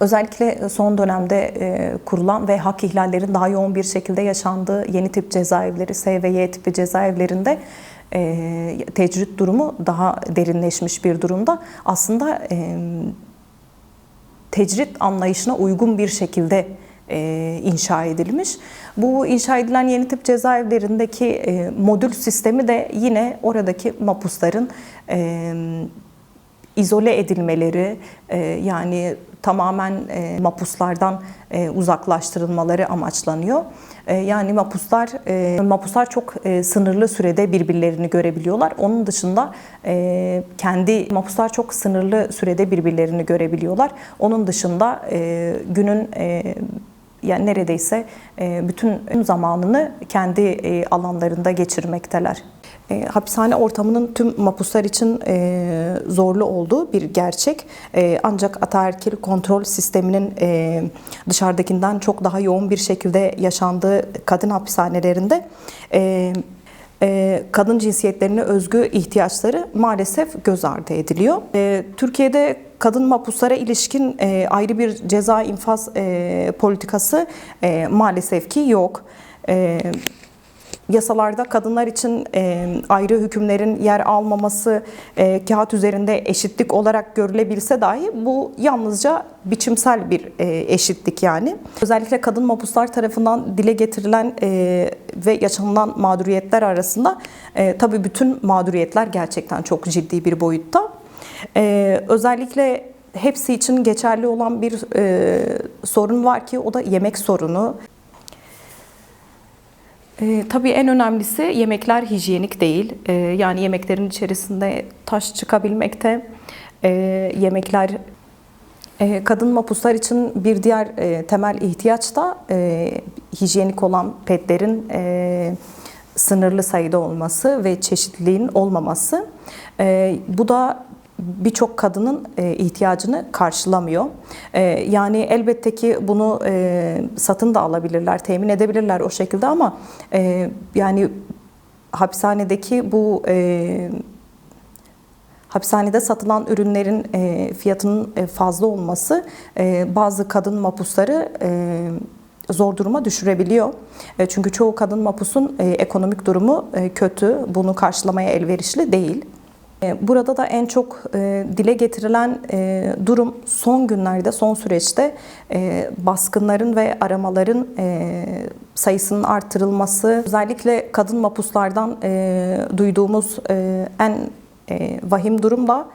Özellikle son dönemde e, kurulan ve hak ihlallerin daha yoğun bir şekilde yaşandığı yeni tip cezaevleri, S ve Y tipi cezaevlerinde e, tecrit durumu daha derinleşmiş bir durumda. Aslında e, tecrit anlayışına uygun bir şekilde e, inşa edilmiş. Bu inşa edilen yeni tip cezaevlerindeki e, modül sistemi de yine oradaki mapusların e, izole edilmeleri e, yani tamamen e, mapuslardan e, uzaklaştırılmaları amaçlanıyor. Yani mapuslar mapuslar çok sınırlı sürede birbirlerini görebiliyorlar. Onun dışında kendi mapuslar çok sınırlı sürede birbirlerini görebiliyorlar. Onun dışında günün yani neredeyse e, bütün zamanını kendi e, alanlarında geçirmekteler. E, hapishane ortamının tüm mapuslar için zorlu olduğu bir gerçek. Ancak ataerkil kontrol sisteminin e, dışarıdakinden çok daha yoğun bir şekilde yaşandığı kadın hapishanelerinde kadın cinsiyetlerine özgü ihtiyaçları maalesef göz ardı ediliyor. Türkiye'de kadın mapuslara ilişkin e, ayrı bir ceza infaz e, politikası e, maalesef ki yok. E, yasalarda kadınlar için e, ayrı hükümlerin yer almaması e, kağıt üzerinde eşitlik olarak görülebilse dahi bu yalnızca biçimsel bir e, eşitlik yani. Özellikle kadın mapuslar tarafından dile getirilen e, ve yaşanılan mağduriyetler arasında e, tabii bütün mağduriyetler gerçekten çok ciddi bir boyutta. E, özellikle hepsi için geçerli olan bir e, sorun var ki o da yemek sorunu. E, tabii en önemlisi yemekler hijyenik değil. E, yani yemeklerin içerisinde taş çıkabilmekte. E, yemekler e, kadın mapuslar için bir diğer e, temel ihtiyaç da e, hijyenik olan petlerin e, sınırlı sayıda olması ve çeşitliliğin olmaması. E, bu da birçok kadının e, ihtiyacını karşılamıyor. E, yani elbette ki bunu e, satın da alabilirler, temin edebilirler o şekilde ama yani hapishanedeki bu hapishanede satılan ürünlerin fiyatının fazla olması bazı kadın mapusları zor duruma düşürebiliyor. Çünkü çoğu kadın mapusun ekonomik durumu kötü, bunu karşılamaya elverişli değil. E, burada da en çok e, dile getirilen e, durum son günlerde, son süreçte baskınların ve aramaların sayısının artırılması. Özellikle kadın mapuslardan duyduğumuz en vahim durum da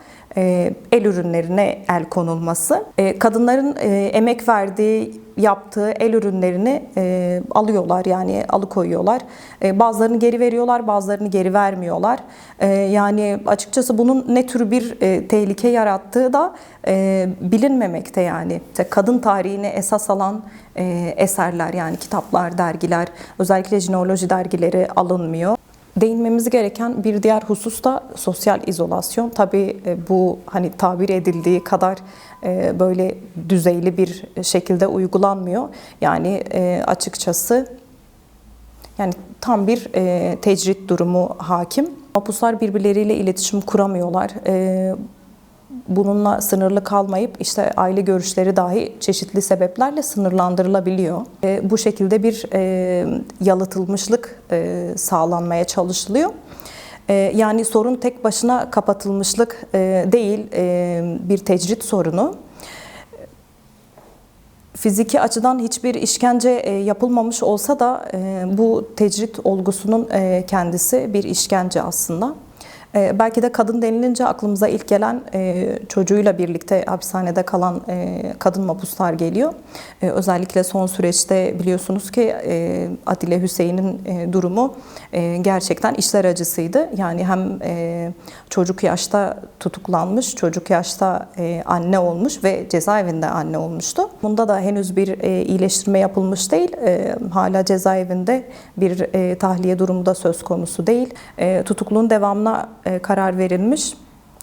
el ürünlerine el konulması. Kadınların emek verdiği yaptığı el ürünlerini e, alıyorlar yani alıkoyuyorlar. E, bazılarını geri veriyorlar, bazılarını geri vermiyorlar. E, yani açıkçası bunun ne tür bir e, tehlike yarattığı da e, bilinmemekte yani. Kadın tarihini esas alan e, eserler yani kitaplar, dergiler, özellikle jineoloji dergileri alınmıyor. Değinmemiz gereken bir diğer husus da sosyal izolasyon. Tabii e, bu hani tabir edildiği kadar e, böyle düzeyli bir şekilde uygulanmıyor. Yani e, açıkçası yani tam bir tecrit durumu hakim. Mapuslar birbirleriyle iletişim kuramıyorlar bununla sınırlı kalmayıp işte aile görüşleri dahi çeşitli sebeplerle sınırlandırılabiliyor. E, bu şekilde bir e, yalıtılmışlık e, sağlanmaya çalışılıyor. E, yani sorun tek başına kapatılmışlık e, değil, e, bir tecrit sorunu. Fiziki açıdan hiçbir işkence e, yapılmamış olsa da e, bu tecrit olgusunun e, kendisi bir işkence aslında. E, belki de kadın denilince aklımıza ilk gelen e, çocuğuyla birlikte hapishanede kalan e, kadın mapuslar geliyor. E, özellikle son süreçte biliyorsunuz ki e, Adile Hüseyin'in e, durumu e, gerçekten işler acısıydı. Yani hem e, çocuk yaşta tutuklanmış, çocuk yaşta e, anne olmuş ve cezaevinde anne olmuştu. Bunda da henüz bir e, iyileştirme yapılmış değil. E, hala cezaevinde bir e, tahliye durumu da söz konusu değil. E, tutukluğun devamına e, karar verilmiş.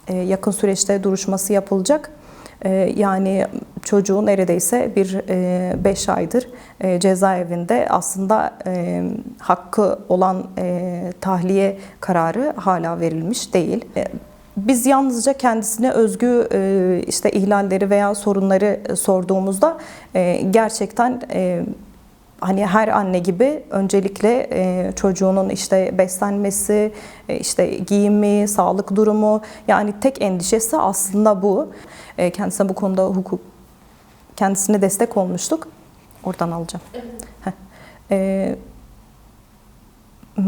E, yakın süreçte duruşması yapılacak. E, yani çocuğun neredeyse bir 5 aydır cezaevinde aslında hakkı olan tahliye kararı hala verilmiş değil. Biz yalnızca kendisine özgü e, işte ihlalleri veya sorunları e, sorduğumuzda e, gerçekten e, hani her anne gibi öncelikle e, çocuğunun işte beslenmesi, e, işte giyimi, sağlık durumu yani tek endişesi aslında bu. E, kendisine bu konuda hukuk kendisine destek olmuştuk. Oradan alacağım. Heh. E,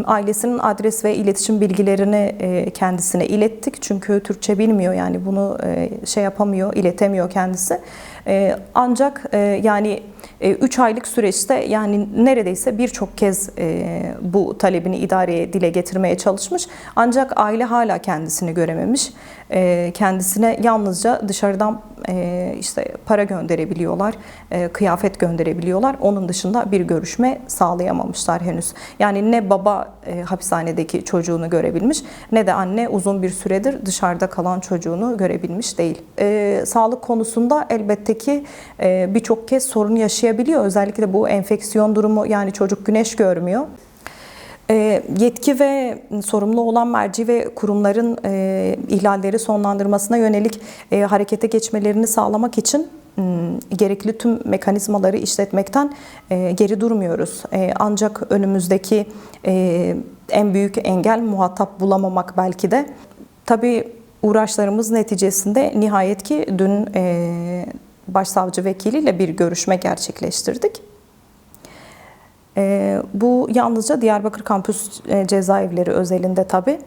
ailesinin adres ve iletişim bilgilerini e, kendisine ilettik. Çünkü Türkçe bilmiyor yani bunu e, şey yapamıyor, iletemiyor kendisi. E, Ancak yani 3 aylık süreçte yani neredeyse birçok kez bu talebini idareye dile getirmeye çalışmış. Ancak aile hala kendisini görememiş. E, Kendisine yalnızca dışarıdan e, işte para gönderebiliyorlar, e, kıyafet gönderebiliyorlar. Onun dışında bir görüşme sağlayamamışlar henüz. Yani ne baba hapishanedeki çocuğunu görebilmiş ne de anne uzun bir süredir dışarıda kalan çocuğunu görebilmiş değil. Sağlık konusunda elbette ki birçok kez sorun yaşayabiliyor. Özellikle bu enfeksiyon durumu yani çocuk güneş görmüyor. E, Yetki ve sorumlu olan merci ve kurumların e, ihlalleri sonlandırmasına yönelik e, harekete geçmelerini sağlamak için m, gerekli tüm mekanizmaları işletmekten e, geri durmuyoruz. Ancak önümüzdeki en büyük engel muhatap bulamamak belki de. Tabii uğraşlarımız neticesinde nihayet ki dün başsavcı vekiliyle bir görüşme gerçekleştirdik. E, bu yalnızca Diyarbakır Kampüs e, cezaevleri özelinde tabii.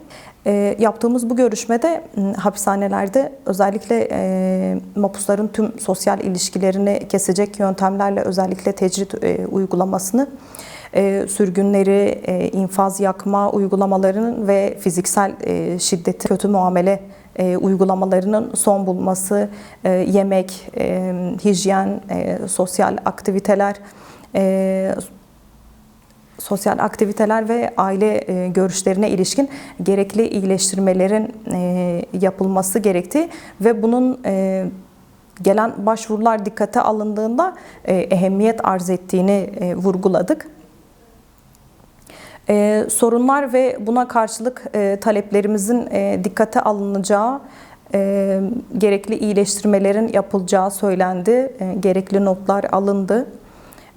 E, yaptığımız bu görüşmede hapishanelerde özellikle e, mapusların tüm sosyal ilişkilerini kesecek yöntemlerle özellikle tecrit e, uygulamasını, e, sürgünleri, e, infaz yakma uygulamalarının ve fiziksel e, şiddeti, kötü muamele e, uygulamalarının son bulması, e, yemek, e, hijyen, e, sosyal aktiviteler, e, sosyal aktiviteler ve aile e, görüşlerine ilişkin gerekli iyileştirmelerin e, yapılması gerektiği ve bunun e, gelen başvurular dikkate alındığında ehemmiyet arz ettiğini vurguladık. E, sorunlar ve buna karşılık e, taleplerimizin e, dikkate alınacağı, e, gerekli iyileştirmelerin yapılacağı söylendi, e, gerekli notlar alındı.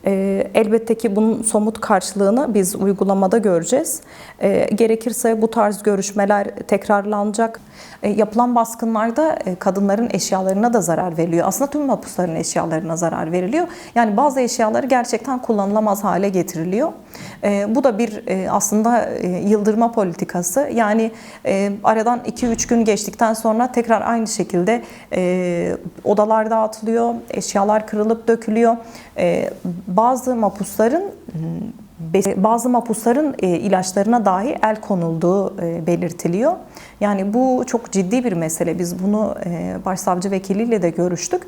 E, elbette ki bunun somut karşılığını biz uygulamada göreceğiz. E, gerekirse bu tarz görüşmeler tekrarlanacak. E, yapılan baskınlarda e, kadınların eşyalarına da zarar veriliyor. Aslında tüm mahpusların eşyalarına zarar veriliyor. Yani bazı eşyaları gerçekten kullanılamaz hale getiriliyor. Bu da bir e, aslında e, yıldırma politikası. Yani aradan 2-3 gün geçtikten sonra tekrar aynı şekilde odalar dağıtılıyor, eşyalar kırılıp dökülüyor. Bazı mapusların bazı mapusların e, ilaçlarına dahi el konulduğu e, belirtiliyor. Yani bu çok ciddi bir mesele. Biz bunu e, başsavcı vekiliyle de görüştük.